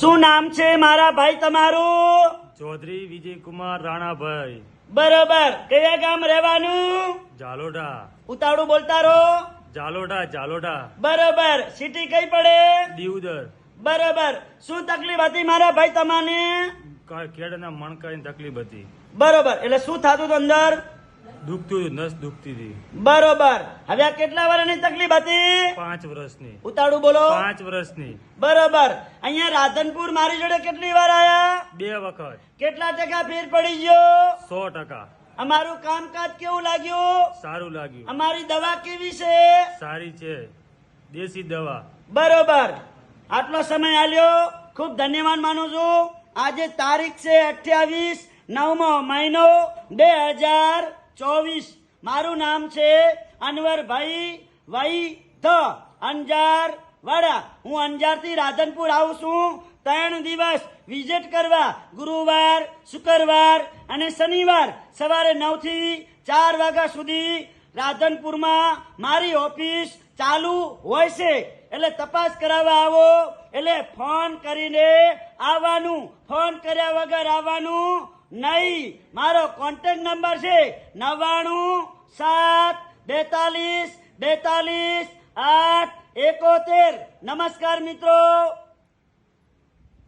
શું નામ છે મારા ભાઈ તમારું? ચૌધરી વિજયકુમાર રાણાભાઈ. બરોબર. કયા ગામ રહેવાનું? જાલોડા ઉતાળું બોલતા રહો. જાલોડા જાલોડા બરોબર. સિટી કઈ પડે? દીવદર. બરોબર. શું તકલીફ હતી મારા ભાઈ તમને? કા- કેળના મણકાની તકલીફ હતી. બરોબર. એટલે શું થતું હતું અંદર? દુખતું નસ દુખતી હતી. બરોબર. હવે આ કેટલા વર્ષની તકલીફ હતી? પાંચ વર્ષની. ઉતાળું બોલો. પાંચ વર્ષની. બરોબર. અહીંયા રાધનપુર મારી જોડે કેટલી વાર આયા? બે વખત. કેટલા ટકા ફેર પડી ગયો? સો ટકા. અમારું કામકાજ કેવું લાગ્યું? સારું લાગ્યું. અમારી દવા કેવી છે? સારી છે. દેશી દવા. બરોબર. આટલો સમય આલ્યો. ખૂબ ધન્યવાદ માનું છું. આજે તારીખ છે અઠ્યાવીસ નવમો મહિનો બે હજાર ચોવીસ. મારું નામ છે અનવરભાઈ વૈ ધ અંજાર વાડા હું અંજારથી રાધનપુર આવું છું. ત્રણ દિવસ વિઝિટ કરવા, ગુરુવાર, શુક્રવાર અને શનિવાર સવારે નવથી ચાર વાગ્યા સુધી રાધનપુરમાં મારી ઓફિસ ચાલુ હોય છે. એટલે તપાસ કરાવવા આવો. એટલે ફોન કરીને આવવાનું, ફોન કર્યા વગર આવવાનું. નહીં. મારો કોન્ટેક્ટ નંબર છે નવ્વાણું સાત બેતાલીસ બેતાલીસ આઠ એકોતેર. નમસ્કાર મિત્રો.